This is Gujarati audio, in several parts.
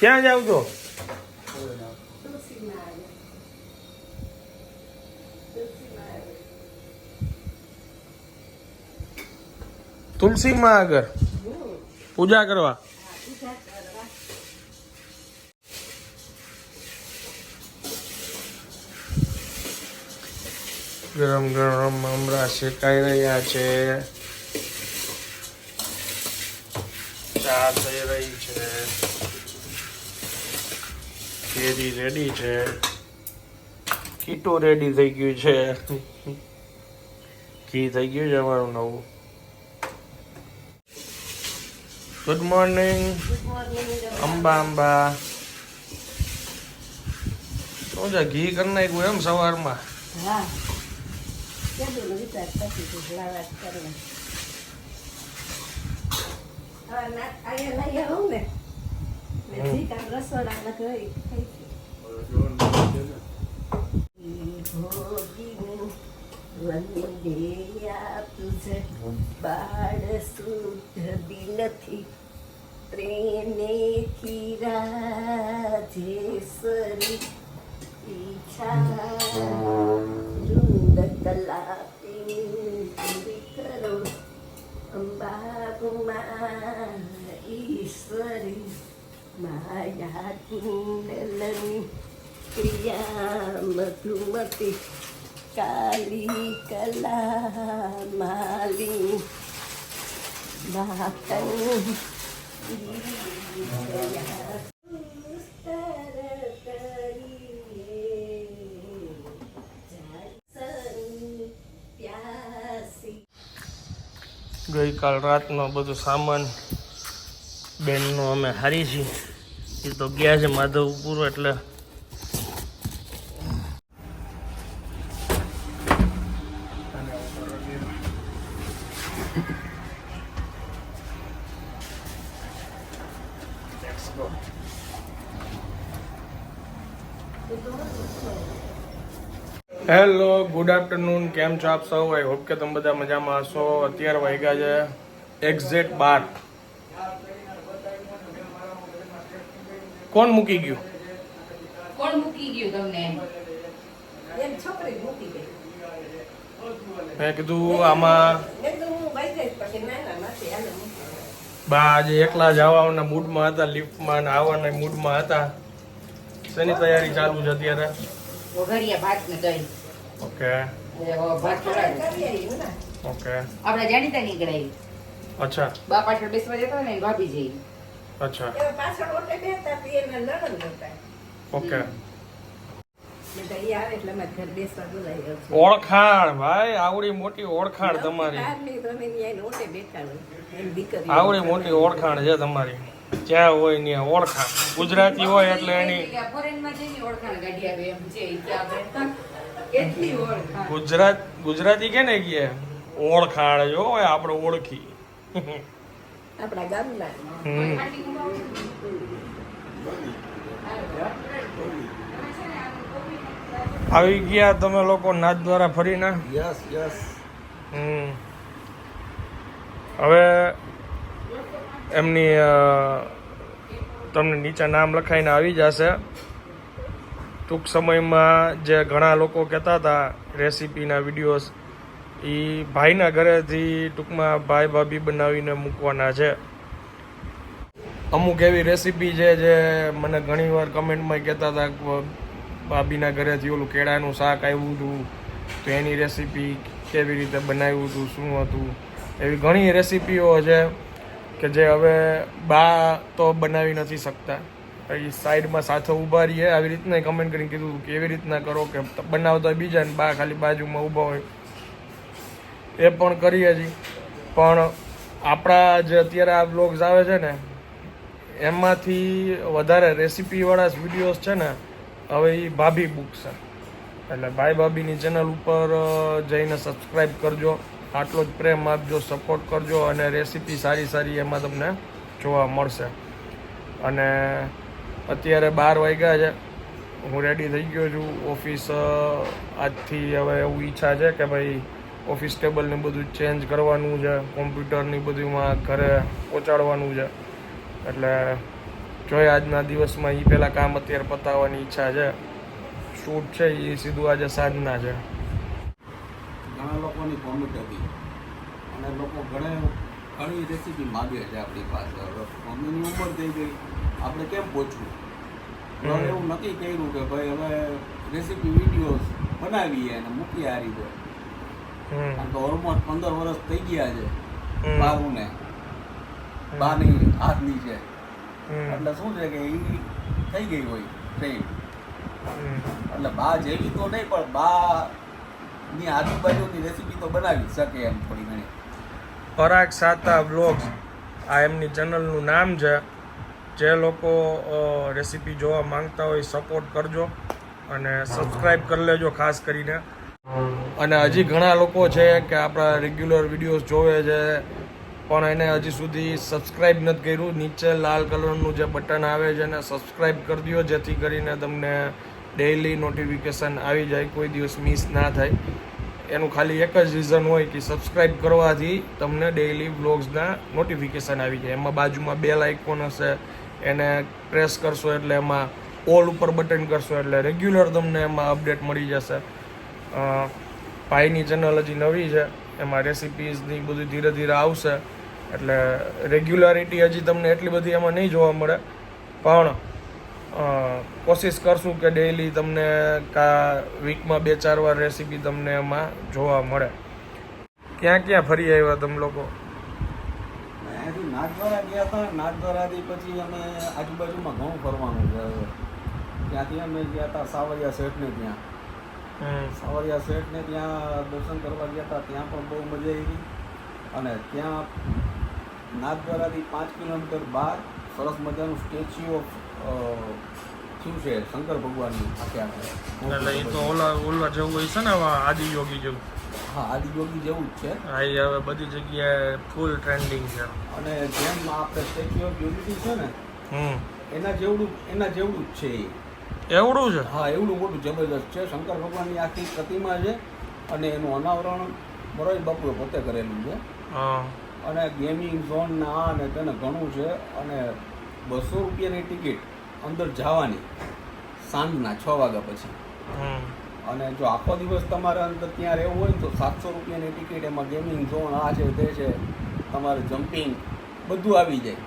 ક્યાં જાવ છો? તુલસી માં આગળ. પૂજા કરવા. ગરમ ગરમ મમરા શેકાઈ રહ્યા છે. ચા થઈ રહી છે. કેરી રેડી છે. કીટો રેડી થઈ ગયું છે. ઘી થઈ ગયું છે અમારું નવું. Good morning Amba Amba. શું છે ઘી કરી નાખ્યું એમ સવારમાં? હા. બાળ શુદ્ધ દિલથી પ્રેમેથી રાજેશ્વરી ઈચ્છા વૃંદ કલાપી પૂરી કરો. અંબા ઈશ્વરી. માયા કુંડલની પ્રિયા મધુમતી કાલી કલા માલી બાકન પ્યાસી ગઈકાલ રાતનો બધું સામાન બેનનો અમે હારી છીએ એ તો ગયા છે માધવપુર, એટલે હેલો ગુડ આફ્ટરનૂન કેમ છો આપ સૌ? આઈ હોપ કે તમે બધા મજામાં હશો. અત્યારે વાગ્યા છે એક્ઝેક્ટ બાર. કોણ મૂકી ગયું? કોણ મૂકી ગયું તમને એમ? છોકરી મૂકી ગઈ. મેં કીધું આમાં. બા આજે એકલા જ આવવાના મૂડમાં હતા લિફ્ટમાં ને આવવાના મૂડમાં હતા. શેની તૈયારી ચાલુ છે અત્યારે? વઘારિયા ભાત ને દહીં. ઓકે. ભાત. ઓકે. આપણે જાણીતા અચ્છા. બા પાછળ બેસવા જતા ને ભાભી જઈ. અચ્છા. પાછળ ઓટે બેઠા હતી એને હતા. ઓકે. ઓળખાણ ભાઈ આવડી મોટી ઓળખાણ તમારી. આવડી મોટી ઓળખાણ છે તમારી. જ્યાં હોય ને ઓળખાણ. ગુજરાતી હોય એટલે એની ગુજરાત ગુજરાતી કે ને કે ઓળખાણ જો હોય આપણે ઓળખી. આપણા ગામના આવી ગયા તમે લોકો નાચ દ્વારા ફરીને Yes, yes. હમ. હવે એમની તમને નીચે નામ લખાઈને આવી જશે ટૂંક સમયમાં જે ઘણા લોકો કહેતા હતા રેસીપીના વિડીયોઝ એ ભાઈના ઘરેથી ટૂંકમાં ભાઈ ભાભી બનાવીને મૂકવાના છે. અમુક એવી રેસીપી છે જે મને ઘણીવાર કમેન્ટમાં કહેતા હતા કે ભાભીના ઘરેથી ઓલું કેળાનું શાક આવ્યું હતું, તો એની રેસીપી કેવી રીતે બનાવ્યું હતું, શું હતું? એવી ઘણી રેસીપીઓ છે કે જે હવે બા તો બનાવી નથી શકતા. એ સાઈડમાં સાથે ઊભા રહીએ, આવી રીતના કમેન્ટ કરીને કીધું કે એવી રીતના કરો કે બનાવતા બીજા ને બા ખાલી બાજુમાં ઊભા હોય. એ પણ કરીએ છીએ. પણ આપણા જે અત્યારે આ બ્લોગ્સ આવે છે ને, એમાંથી વધારે રેસીપીવાળા વિડીયોઝ છે ને, હવે એ ભાભી બુક છે. એટલે ભાઈ ભાભીની ચેનલ ઉપર જઈને સબસ્ક્રાઈબ કરજો. આટલો જ પ્રેમ આપજો સપોર્ટ કરજો અને રેસીપી સારી સારી એમાં તમને જોવા મળશે. અને અત્યારે બાર વાગ્યા છે. હું રેડી થઈ ગયો છું. ઓફિસ આજથી હવે એવું ઈચ્છા છે કે ભાઈ ઓફિસ ટેબલ ને બધું ચેન્જ કરવાનું છે કોમ્પ્યુટરની બધુંમાં ઘરે પહોંચાડવાનું છે. એટલે જોઈએ આજના દિવસમાં એ પહેલાં કામ અત્યારે પતાવવાની ઈચ્છા છે. શૂટ છે એ સીધું આજે સાંજના છે. ઘણા લોકોની કોમિટ હતી. અને લોકો ઘણે ઘણી રેસીપી માગે છે આપણી પાસે. મમ્મીની ઉંમર થઈ ગઈ. આપણે કેમ પહોંચવું હવે એવું નક્કી કર્યું કે ભાઈ હવે રેસીપી વિડીયોઝ બનાવીએ અને મૂકીએ આ રીતે. કારણ કે ઓલમોસ્ટ પંદર વર્ષ થઈ ગયા છે. બારુને બાની હાથની છે. એટલે શું છે કે એ થઈ ગઈ હોય ટ્રેન. એટલે બા જેવી તો નહીં પણ બા ની આજુબાજુની રેસીપી તો બનાવી શકે એમ થોડી ઘણી. પરાગ સાતા બ્લોગ્સ આ એમની ચેનલનું નામ છે. જે લોકો રેસીપી જોવા માંગતા હોય સપોર્ટ કરજો અને સબસ્ક્રાઈબ કરી લેજો ખાસ કરીને. અને હજી ઘણા લોકો છે કે આપણા રેગ્યુલર વિડીયોઝ જોવે છે, પણ એને હજી સુધી સબસ્ક્રાઈબ નથી કર્યું. નીચે લાલ કલરનું જે બટન આવે છે એને સબસ્ક્રાઈબ કરી દો જેથી કરીને તમને ડેઈલી નોટિફિકેશન આવી જાય, કોઈ દિવસ મિસ ના થાય. એનું ખાલી એક જ રીઝન હોય કે સબસ્ક્રાઈબ કરવાથી તમને ડેઈલી વ્લોગ્સના નોટિફિકેશન આવી જાય. એમાં બાજુમાં બેલ આઇકોન હશે, એને પ્રેસ કરશો એટલે એમાં ઓલ ઉપર બટન કરશો એટલે રેગ્યુલર તમને એમાં અપડેટ મળી જશે. અ, ભાઈની ચેનલ હજી નવી છે. એમાં રેસિપીઝની બધું ધીરે ધીરે આવશે. એટલે રેગ્યુલારિટી હજી તમને એટલી બધી એમાં નહીં જોવા મળે. પણ કોશિશ કરશું કે ડેઈલી તમને કા વીકમાં બે ચાર વાર રેસીપી તમને એમાં જોવા મળે. ક્યાં ક્યાં ફરી આવ્યા તમે લોકો? નાગદ્વારા ગયા હતા. નાગદ્વારાથી પછી અમે આજુબાજુમાં ઘણું ફરવાનું ત્યાંથી અમે ગયા હતા સાવરિયા શેઠને ત્યાં. સાવરિયા શેઠને ત્યાં દર્શન કરવા ગયા હતા ત્યાં પણ બહુ મજા આવી. અને ત્યાં નાગદ્વારાથી પાંચ કિલોમીટર બહાર સરસ મજાનું સ્ટેચ્યુ ઓફ શું છે શંકર ભગવાનનું આખે એટલે એ તો ઓલા ઓલા જેવું હોય છે ને આદિયોગી જેવું? હા આદિયોગી જેવું જ છે. હા એ હવે બધી જગ્યાએ ફૂલ ટ્રેન્ડિંગ છે. અને જેમ આપણે સ્ટેચ્યુ ઓફ યુનિટી છે ને હમ. એના જેવડું એના જેવડું જ છે એ. એવડું છે? હા એવડું મોટું જબરદસ્ત છે. શંકર ભગવાનની આખી પ્રતિમા છે અને એનું અનાવરણ મોરારી બાપુએ પોતે કરેલું છે. અને ગેમિંગ ઝોન ને આ ને તેને ઘણું છે અને બસો રૂપિયાની ટિકિટ અંદર જવાની સાંજના છ વાગ્યા પછી. અને જો આખો દિવસ તમારે અંદર ત્યાં રહેવું હોય તો સાતસો રૂપિયાની ટિકિટ એમાં ગેમિંગ ઝોન આ છે તે છે તમારે જમ્પિંગ બધું આવી જાય.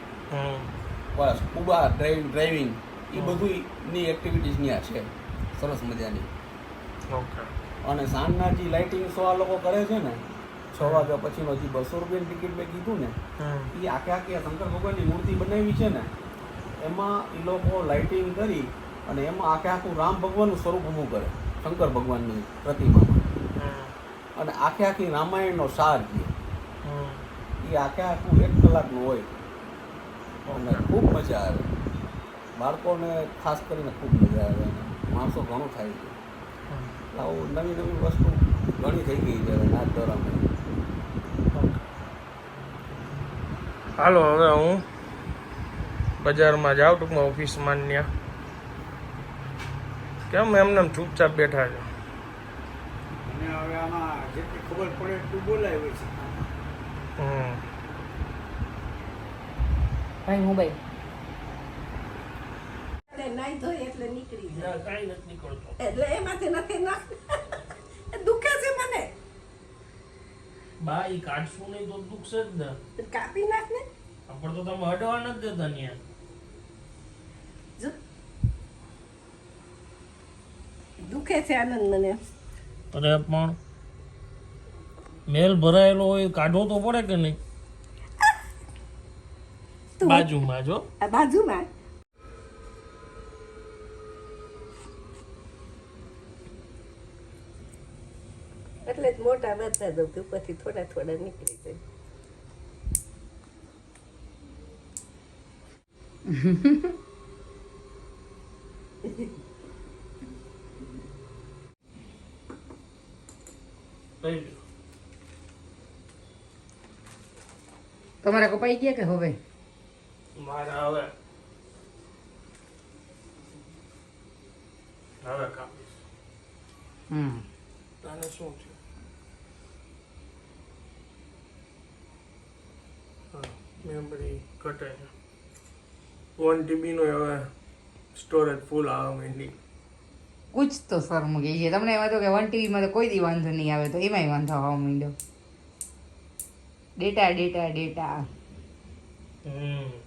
બસ ઉબા ડ્રાઇવિંગ ડ્રાઇવિંગ એ બધું ની એક્ટિવિટીઝ ત્યાં છે. સરસ મજાની. ઓકે. અને સાંજના જે લાઇટિંગ શો આ લોકો કરે છે ને છ વાગ્યા પછીનો જે બસો રૂપિયાની ટિકિટ મેં કીધું ને એ આખે આખી શંકર ભગવાનની મૂર્તિ બનાવી છે ને એમાં એ લોકો લાઇટિંગ કરી અને એમાં આખે આખું રામ ભગવાનનું સ્વરૂપ ઊભું કરે શંકર ભગવાનની પ્રતિમા અને આખે આખી રામાયણનો સાર છે. એ આખે આખું એક કલાકનું હોય. અને ખૂબ મજા આવે. બાળકોને ખાસ કરીને ખૂબ મજા આવે માણસો ઘણું થાય છે. આવું નવી નવી વસ્તુ ઘણી થઈ ગઈ છે હવે નાચ દોરામાં. હાલો હવે હું બજારમાં જાઉં ટૂંકમાં ઓફિસમાં ત્યાં કેમ એમને એમ ચૂપચાપ બેઠા છે? અને હવે આમાં જેટલી ખબર પડે એટલું બોલાય છે. હમ. ભાઈ મોબાઈલ નાઈ ધોઈ એટલે નીકળી જાય. કાઈ નથી નીકળતો. એટલે એમાંથી નથી નાખ દુખે છે મને. બા ઈ કાઢશું નહીં તો દુખશે જ ને. કાપી નાખ ને. પણ તો તમે હડવા નથી દેતા ત્યાં દુખે છે આનંદ મને. અરે પણ મેલ ભરાયેલો હોય કાઢવો તો પડે કે નહીં? તું બાજુમાં જો બાજુમાં? મોટા વધતા દઉં કે ઉપરથી થોડા થોડા નીકળી જાય. તમારા કપાઈ ગયા કે હવે? મારા હવે. હવે કાપીશ. હમ. તને શું છે? મેમરી ઘટે છે. વન ટીબીનો હવે સ્ટોરેજ ફૂલ આવવા માંડી કુછ તો સર મૂકી છે. તમને એમાં તો કે વન ટીવીમાં તો કોઈ દી વાંધો નહીં આવે તો એમાંય વાંધો આવવા માંડ્યો. Data data data hmm.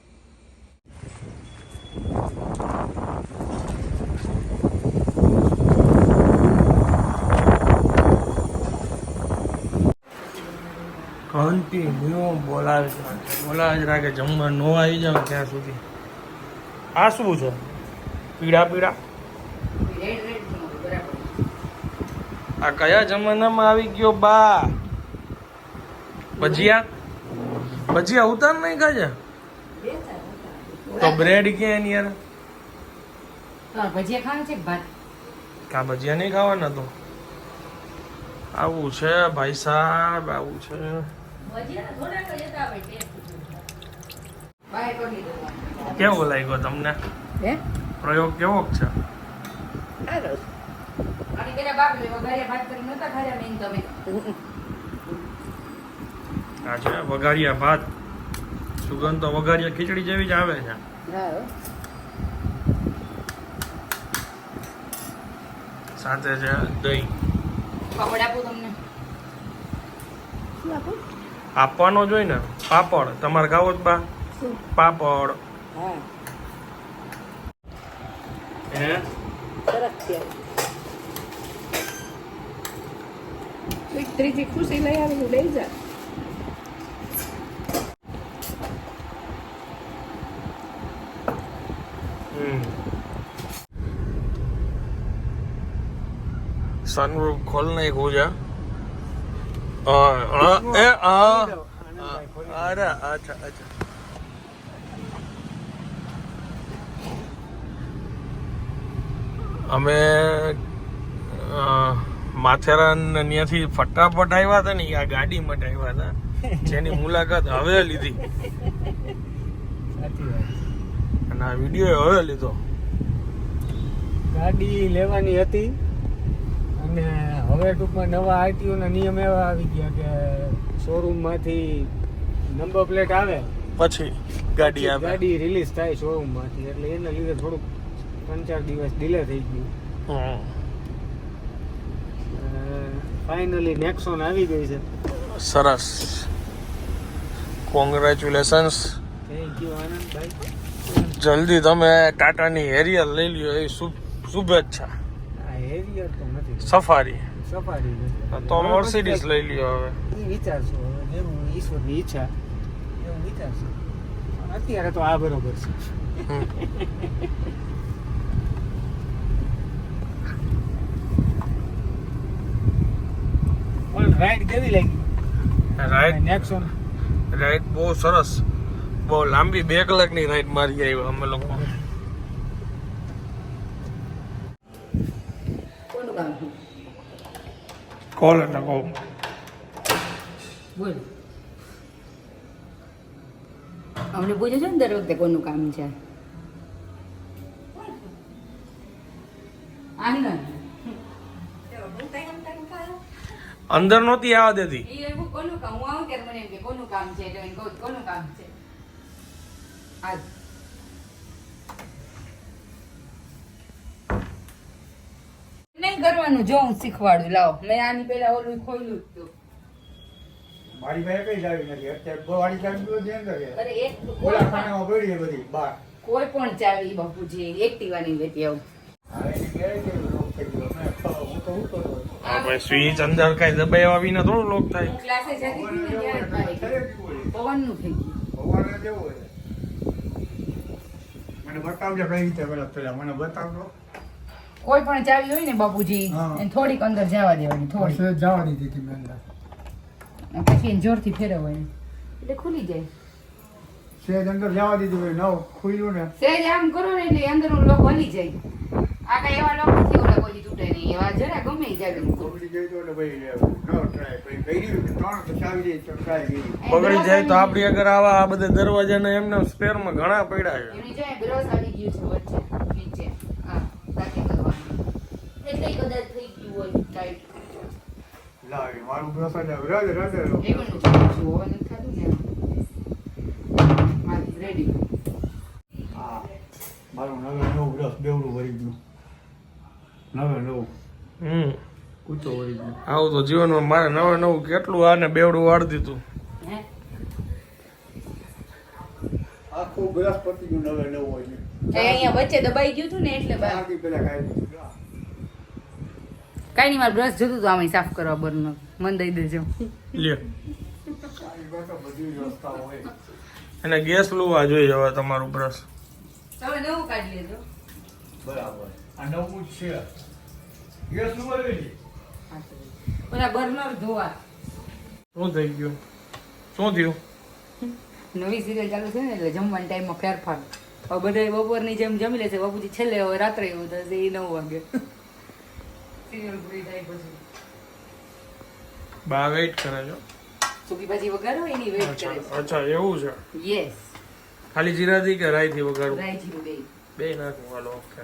Continue બોલાવે છે. બોલાવે જ રાખે જમવા નો આવી જાવ ત્યાં સુધી. આ શું છે? પીળા પીળા? રેડ રેડ બરાબર આ કયા જમાનામાં આવી ગયો બા? ભજીયા? ભજીયા ઉતાર નહીં ખાજે. તો બ્રેડ કે એની યાર? ભજીયા ખાવા છે ભાત? કા ભજીયા નહીં ખાવાના તો? આવું છે ભાઈ સાહેબ આવું છે. ભજીયા થોડાક જ હતા હવે ટેસ્ટ. બાય કરી દો. કેવો લાગ્યો તમને? હે? પ્રયોગ કેવો છે? સારું અને પેલા બાપ લે વઘારિયા ભાત કરી નતા ખાધા મેં તમે આ છે વઘારિયા ભાત. સુગંધ તો વઘારિયા ખીચડી જેવી જ આવે છે. સાથે છે દહીં. પાપડ તમને. શું આપું? આપવાનો જોઈ ને પાપડ. તમારે ખાવો જ બા. પાપડ. ત્રીજી ખુશી લઈ આવેલું લઈ જા. સનરૂફ ખોલ નાખ્યું છે હા, હા, એ અરે અચ્છા અચ્છા અમે માથેરાન ત્યાંથી ફટાફટ આવ્યા હતા ને આ ગાડી માટે આવ્યા હતા. જેની મુલાકાત હવે લીધી. સાચી વાત. અને આ વીડિયો હવે લીધો. ગાડી લેવાની હતી. અને હવે ટૂંકમાં નવા આરટીઓના નિયમ એવા આવી ગયા કે શોરૂમમાંથી નંબર પ્લેટ આવે પછી ગાડી આવે. ગાડી રિલીઝ થાય શોરૂમમાંથી એટલે એના લીધે થોડુંક ત્રણ ચાર દિવસ ડીલે થઈ ગયું. હમ. ફાઇનલી નેક્સોન આવી ગઈ છે. સરસ. કોંગ્રેચ્યુલેશન્સ થેન્ક યુ આનંદભાઈ જલ્દી તમે ટાટાની હેરિયર લઈ લ્યો એ શુભ શુભેચ્છા. આ એરિયર તો સફારી સફારી તો મર્સિડીઝ લઈ લ્યો હવે. એ વિચારશો હવે જેવું ઈશ્વરની ઈચ્છા એવું વિચારશો. અત્યારે તો આ બરોબર છે. રાઈડ કેવી લાગી? રાઈડ નેક્સોન રાઈડ બહુ સરસ. બહુ લાંબી બે કલાકની રાઈડ મારી આવ્યા અમે લોકો. કામ છે કોલ એટલે કહો બોલ અમને પૂછે છે ને દર વખતે કોનું કામ છે અંદર નહોતી આવવા દેતી એવું કોનું કામ હું આવું ત્યારે મને એમ કે કોનું કામ છે એટલે કોનું કામ છે આજ નહીં કરવાનું? જો હું શીખવાડું લાવો. મેં આની પહેલા ઓલું ખોલ્યું હતું. મારી પાસે કઈ ચાવી નથી. અત્યારે વાળી ચાવી બધી અંદર અરે એક ઓલા ખાનામાં પડી બધી બાર. કોઈ પણ ચાવી બાપુજી એક્ટિવા નહીં લેતી આવું. ગેરંટી લોક થઈ ગયો. મેં ખ- હું તો હું કરું હા, ભાઈ સ્વિચ અંદર કઈ દબાવ્યા વિના થોડું લોક થાય. ક્લાસે જતી હતી ને થઈ ગયું. જેવું મને બતાવજો કઈ રીતે પેલા પેલા મને બતાવજો. કોઈ પણ ચાવી હોય ને બાપુજી. એને થોડીક અંદર જવા દેવાની થોડી જવા દીધી હતી મેં અંદર. પછી એને જોરથી ફેરવવાની. એટલે ખુલી જાય. સેજ અંદર જવા દીધું હોય નવ ખુલ્યું ને. સેજ આમ કરો ને એટલે અંદરનું લોક હલી જાય. આ કઈ એવા લોક નથી ઓલા કોઈ તૂટે નહીં એવા જરા ગમે જાય જાગે મૂકો. બગડી તો ભાઈ ન ટ્રાય પછી કરી ત્રણ તો ચાવી ટ્રાય કરી પકડી જાય તો આપણી અગર આવા આ બધા દરવાજાને એમના સ્પેરમાં ઘણા પડ્યા છે. એની જોઈએ બ્રશ આવી ગયું છે વચ્ચે નીચે. હા તાકી એટલે કદાચ થઈ ગયું હોય ટાઈટ લાવી મારું જોવું નથી થતું ને. મારી રેડી હા. મારું નવે નવું બ્રશ બેવડું વળી ગયું નવે નવું. હમ. કૂચો વળી ગયું આવું તો જીવનમાં મારે નવે નવું કેટલું આને બેવડું વાળી દીધું. આખું બ્રશનું ગયું નવે નવું હોય છે. અહીંયા વચ્ચે દબાઈ ગયું હતું ને એટલે બાકી પેલા કાઈ કાંઈ નહીં મારે બ્રશ જોતું હતું આમાં સાફ કરવા બરનો મન દઈ દેજો. એને ગેસ લોવા જોઈએ હવે તમારું બ્રશ તમે નવું કાઢી લેજો. બરાબર. આ નવું જ છે. ગેસ આવી ગઈ ઓલા બર્નર ધોવા. શું થઈ ગયું? શું થયું? નવી સિરિયલ ચાલુ છે ને એટલે જમવાના ટાઈમમાં ફેરફાર હવે બધા બપોરની જેમ જમી લે છે બાપુજી છેલ્લે હવે રાત્રે એવું થશે એ નવ વાગે. સિરિયલ પૂરી થાય પછી. બા વેઇટ કરે છે. સુકી ભાજી વગાડો એની વેઇટ કરે છે. અચ્છા એવું છે? યસ ખાલી જીરાથી કે રાઈથી વગાડું રાઈ જીરું બે. બે નાખો હાલો ઓકે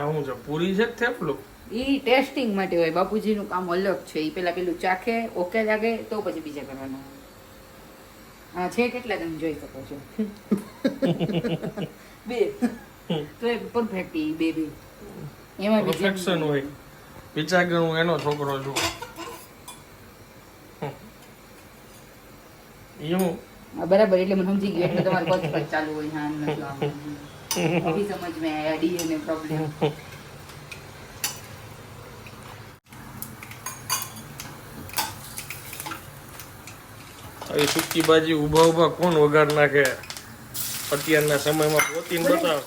આ છે પૂરી છે થેપલું? ઈ ટેસ્ટિંગ માટે હોય બાપુજીનું કામ અલગ છે. ઈ પેલા પેલું ચાખે ઓકે લાગે તો પછી બીજા કરવાના છે કેટલા તમે જોઈ શકો છો. બે. તો એ પરફેક્ટ ઈ બે બે. એમાં પરફેક્શન હોય. વિચાર હું એનો છોકરો છું બરાબર એટલે મને સમજી ગયું એટલે તમારે કોચ ચાલુ હોય હા સમજ મેં આયા ડીએનએ પ્રોબ્લેમ આવી સુકી ભાજી ઊભા ઊભા કોણ વગાડ નાખે? અત્યારના સમયમાં પોતીને બતાવ.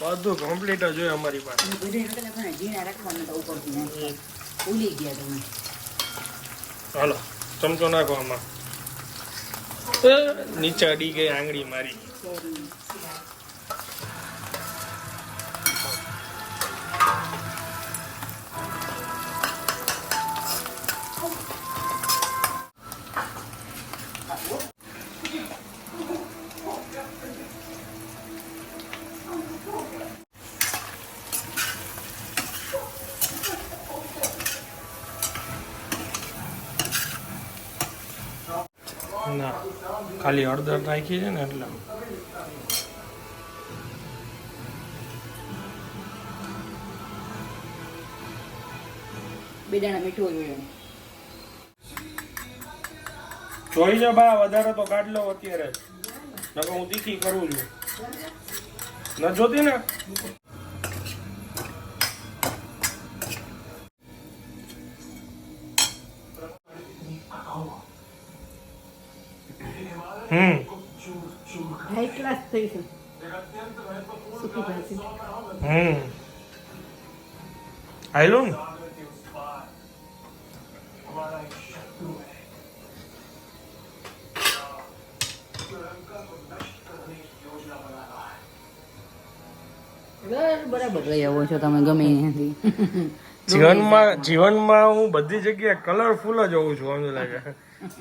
બધું કમ્પ્લીટ જ હોય અમારી પાસે. હાલો ચમચો નાખો આમાં. એ, નીચે અડી ગઈ આંગળી મારી. ના ખાલી હળદર નાખી છે ને એટલે. બે દાણા મીઠું જોયું જોઈ જો બા વધારે તો કાઢ લો અત્યારે. નકર હું તીખી કરું છું. ન જોતી ને? થઈ છે સુકી ભાજી હમ આયલું ને બરાબર લઈ આવો છો તમે ગમે ત્યાંથી જીવનમાં જીવનમાં હું બધી જગ્યાએ કલરફુલ જ હોઉં છું સમજ લાગે.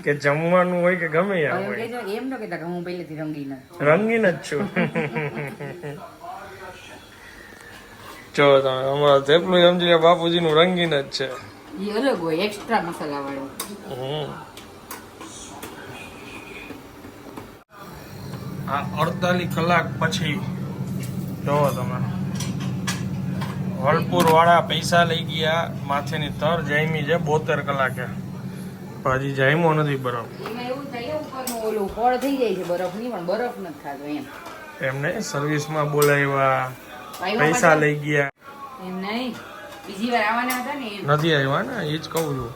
કે જમવાનું હોય કે ગમે હવે હોય. એમ ન કહેતા કે હું પહેલેથી રંગીન જ. રંગીન જ છું. જો તમે અમારા થેપલું સમજી લો બાપુજીનું રંગીન જ છે. એ અલગ હોય એક્સ્ટ્રા મસાલા વાળો આ અડતાલીસ કલાક પછી જોવો તમે વલપુર વાળા પૈસા લઈ ગયા માથેની તર જામી છે બોતેર કલાકે. હજી જામ્યો નથી બરફ. એમાં એવું થાય ઉપરનું ઓલું ફળ થઈ જાય છે બરફની પણ બરફ નથી ખાતો એમ. એમને સર્વિસમાં બોલાવ્યા પૈસા લઈ ગયા. એમ નહીં. બીજી વાર આવવાના હતા ને નથી આવ્યા ને એ જ કહું છું.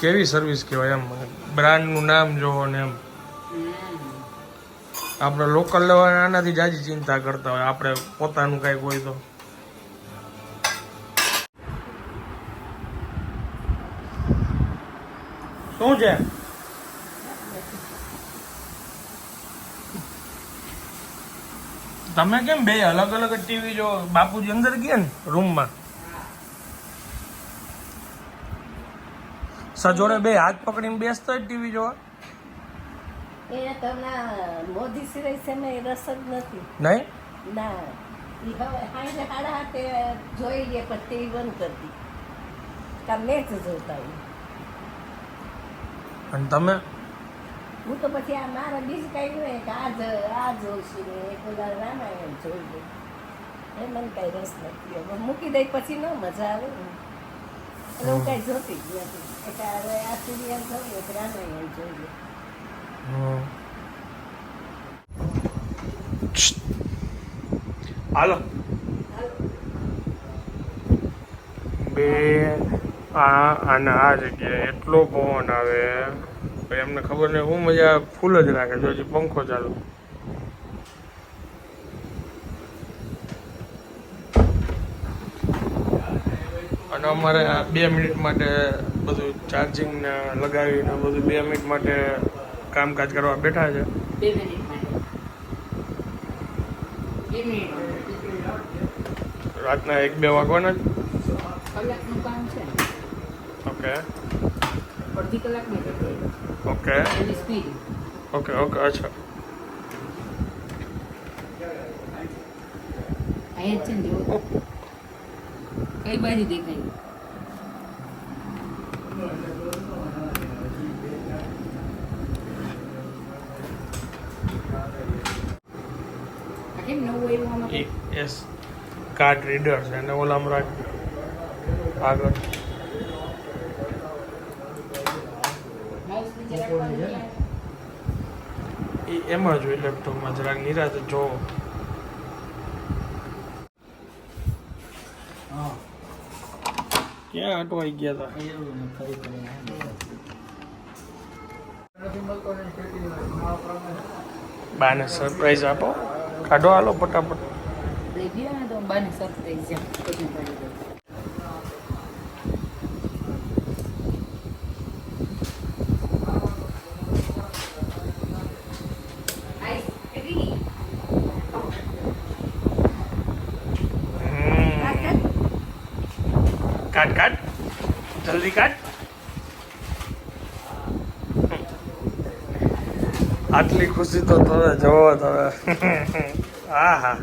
કેવી સર્વિસ કહેવાય એમ બ્રાન્ડનું નામ જોવો ને એમ. આપણે લોકલ લેવાના આનાથી જાજી ચિંતા કરતા હોય આપણે પોતાનું કંઈક હોય તો. શું છે? તમે કેમ બે અલગ અલગ ટીવી જો બાપુજી અંદર ગયા ને રૂમમાં સજોડે બે હાથ પકડીને બેસતો ટીવી જોવા? એ તમને મોદી સિવાય છે ને રસ જ નથી. નહીં? ના એ હવે સાડા હાથે જોઈ લે પણ ટીવી બંધ કરતી કા મેચ જોતા હોય. અને તમે? હું તો પછી આ મારે બીજું કઈ નહીં કે આ જ આ જોઈશું ને એક બધા રામાયણ જોઈ લે. એ મને કઈ રસ નથી. હવે મૂકી દઈ પછી ન મજા આવે ને. એટલે હું કઈ જોતી જ નથી. એટલે હવે આ સિરિયલ જોઈએ તો રામાયણ જોઈ લે. હાલો. બે. આ અને આ જગ્યાએ એટલો પવન આવે. પછી એમને ખબર નહીં હું મજા ફૂલ જ રાખે જો હજી પંખો ચાલુ. અને અમારે બે મિનિટ માટે બધું ચાર્જિંગ ને લગાવીને બધું બે મિનિટ માટે કામકાજ કરવા બેઠા છે. રાતના એક બે વાગવાના જ. કલાકનું કામ છે ઓકે અડધી કલાકમાં થઈ ઓકે એની સ્પીડ ઓકે ઓકે અચ્છા અહીંયા છે ને જો કઈ બાજુ દેખાય એસ કાર્ડ રીડર છે અને ઓલામાં રાખ આગળ માઉસ નીચે રાખવાનું છે. એ એમાં જોઈ લેપટોપમાં જરાક નિરાતે જો ક્યાં અટવાઈ ગયા હતા બાને સરપ્રાઈઝ આપો. કાઢો હાલો ફટાફટ. બાને સરપ્રાઈઝ છે પછી પાડી દઉં. આઈસ, કેટલી? હમ. કાટ કાટ જલ્દી કાઢ. આટલી ખુશી તો તમે જોવો તમે. હા હા.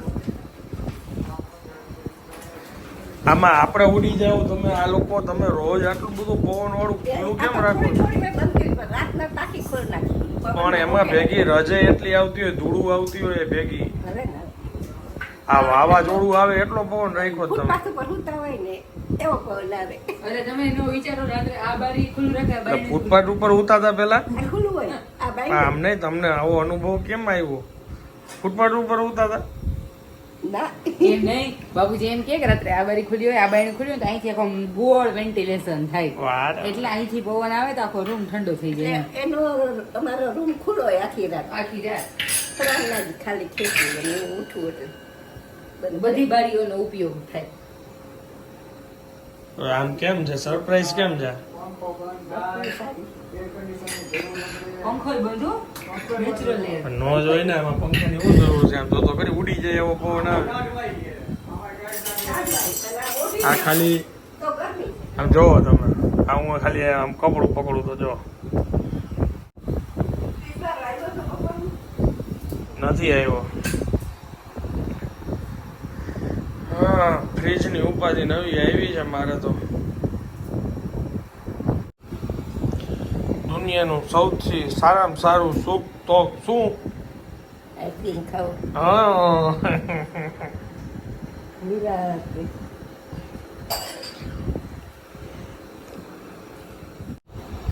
આમાં આપણે ઉડી જાવ તમે આ લોકો તમે રોજ આટલું બધું પવન વાળું ખુલ્લું કેમ રાખો પણ એમાં ભેગી રજે એટલી આવતી હોય ધૂળું આવતી હોય ભેગી. આ વાવાઝોડું આવે એટલો પવન રાખ્યો તમે. ફૂટપાથ ઉપર સૂતા હોય ને એવો પવન આવે અરે તમે એનો વિચારો રાત્રે આ બારી ખુલ્લું ફૂટપાથ ઉપર ઉતાતા પેલા આ ખુલ્લું હોય. આ હા, બાઈ આમ નહીં તમને આવો અનુભવ કેમ આવ્યો? ફૂટપાથ ઉપર ઉતારતા? ના. એમ નહીં. બાબુજી એમ કે કે રાત્રે આ બારી ખુલી હોય આ બારી ખુલી હોય તો અહીંથી આખો ગોળ વેન્ટિલેશન થાય. એટલે અહીંથી પવન આવે તો આખો રૂમ ઠંડો થઈ જાય. એનો અમારો રૂમ ખુલ્લો હોય આખી રાત. આખી રાત. ખાલી અને એટલે બધી બારીઓનો ઉપયોગ થાય. આમ કેમ છે? સરપ્રાઈઝ કેમ છે. પંખો નો જોઈ ને એમાં પંખાની શું જરૂર છે? આમ તો તો કરી ઉડી જાય એવો પવન આવે. આ ખાલી આમ જોવો તમે. આ હું ખાલી આમ કપડું પકડું તો જો. નથી આવ્યો હા ફ્રીજની ઉપાધિ નવી આવી છે મારે તો. દુનિયાનું સૌથી સારામાં સારું સુખ તો શું? હા.